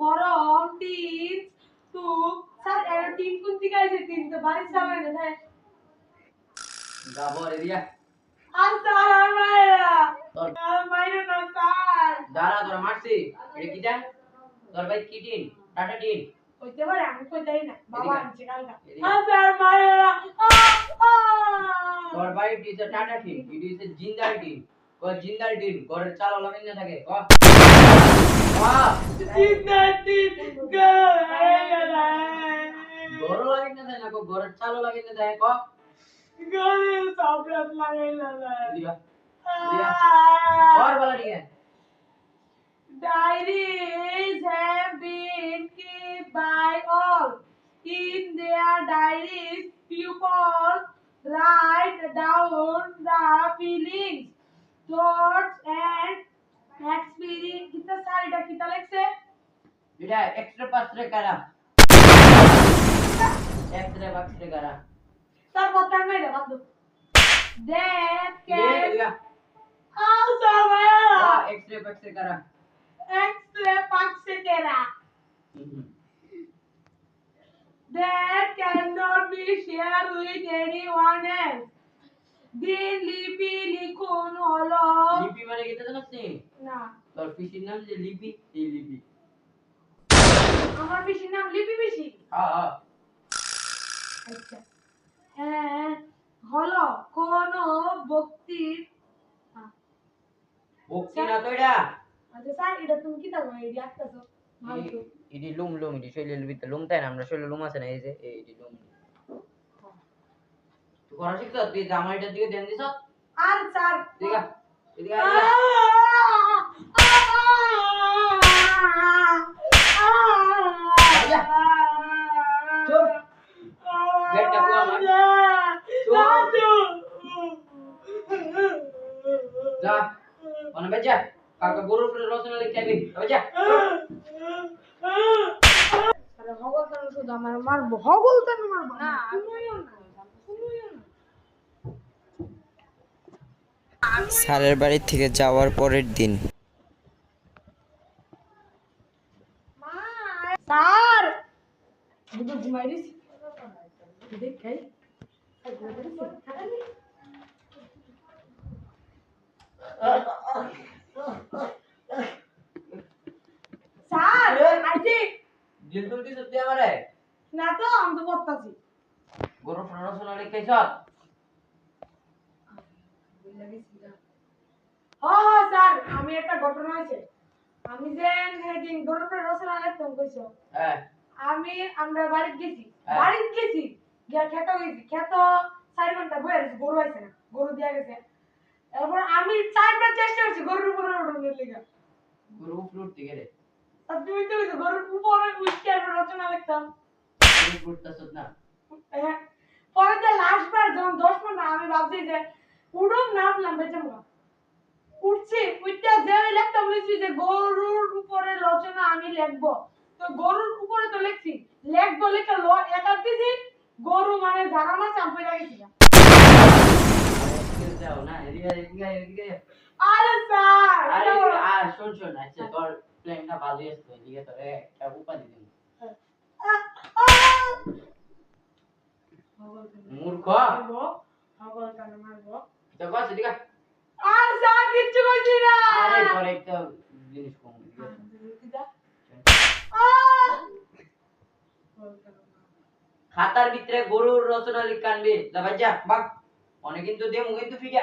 from teens to sir এর tin কোন দিকে আছে টিন তো বাড়ি যাবে না তাই যাব রে দিয়া আর স্যার আর মায়েরা। আর মায়েরা না স্যার। দাঁড়া তোর মারছি। এটা কি দেন তোর ভাই কি টিন? Tata tin. কইতে পারে আমি কইতাই না। বাবা আনছে কালকা। আর স্যার মায়েরা। তোর ভাই দিছে টাটা টিন। দিছে জিন্দাল টিন। ও জিন্দাল টিন ঘরের চাল লাগেন না থাকে ক? বাহ জিন্দা টিন গেলা ঘর লাগেন না থাকে কো? ক have been kept by all. In their diaries, people write down the feelings, thoughts and experience कितना सारे डा कितना लग से बेटा एक्स्ट्रा पत्र करा एक्स्ट्रा पत्र करा सर बोलता मैं लगा दो that can also well extra पत्र करा एक्स्ट्रा पत्र करा that cannot be shared with anyone else লিপি লিখুন হলো লিপি মানে কি? জানিস নি না। তোর পিসির নাম যে লিপি এই লিপি। আমার বেশি নাম লিপি বেশি হ্যাঁ হ্যাঁ। আচ্ছা। হ্যাঁ হলো কোন ব্যক্তির হ্যাঁ, ভক্তি না তো এটা? আচ্ছা স্যার এটা তুমি কি থাকো এই দেখতেছো ভালো তো। ইডি লুম লুম ইডি শৈলের ভিতরে লুম তাই না? আমরা শৈলে লুম আছে না? এই যে এই লুম। তুই করা শিখছ তুই জামার এটার দিকে ধ্যান দিছ আর স্যার ঠিক আছে এদিকে আহ! আয়, এদিকে আয়। চুপ। বেডটা খুয়া আমার। যা। মানে বেজা কাকা গরুর উপরে রচনা লিখতে আবি বেজা আরে হগল কেন শুধু আমার মারবো? হগল কেন মারবো না শুনুইও না শুনুইও না স্যারের বাড়ি থেকে যাওয়ার পরের দিন। না তো আমি তো করতাছি লিখাইছ হ্যাঁ হ্যাঁ স্যার আমি একটা ঘটনা আছে। আমি যে সেদিন গরুর উপরে রসনা লাগতাম কইছো হ্যাঁ। আমি আমরা বাড়িতে গেছি। হ্যাঁ। বাড়িতে গেছি গিয়া খেত গেছি খেত চার ঘণ্টা বয়ে রয়েছে গরু আছে না গরু দিয়া গেছে। এরপর আমি চারবার চেষ্টা করছি গরুর উপরে উঠানোর লেগে। গরু উপরে উঠতে গেলে? তুমি তো কইছো গরুর উপরে উঠতে আর রচনা লিখতাম। উঠতেছ না? হ্যাঁ। পরে যে লাস্ট বার যখন দশ মিনিট আমি ভাবছি যে উড়ুম নামলাম বেঁচে মুখা উঠছি উঠতে যে লেখতাম লিখছি যে গরুর উপরে রচনা আমি লিখব তো গরুর উপরে তো লিখছি লিখব লিখে ল একা দিছি গরু মানে ঝাড়া মাছ আমি পয়লা গেছি গা। না এদিকে এদিকে এদিকে আরে স্যার আরে এটা। আর শোন শোন আচ্ছা তোর প্ল্যানটা ভালোই আছে তো এদিকে তোর একটা উপাধি দিন আহ, আহ। মূর্খ মারবো, মারবো? তো স্যার কিচ্ছু করছি না। খাতার ভিতরে গরুর রচনা লিখানবে দাবা যা বাক অনেক কিন্তু দে মুগে কিন্তু ফিকা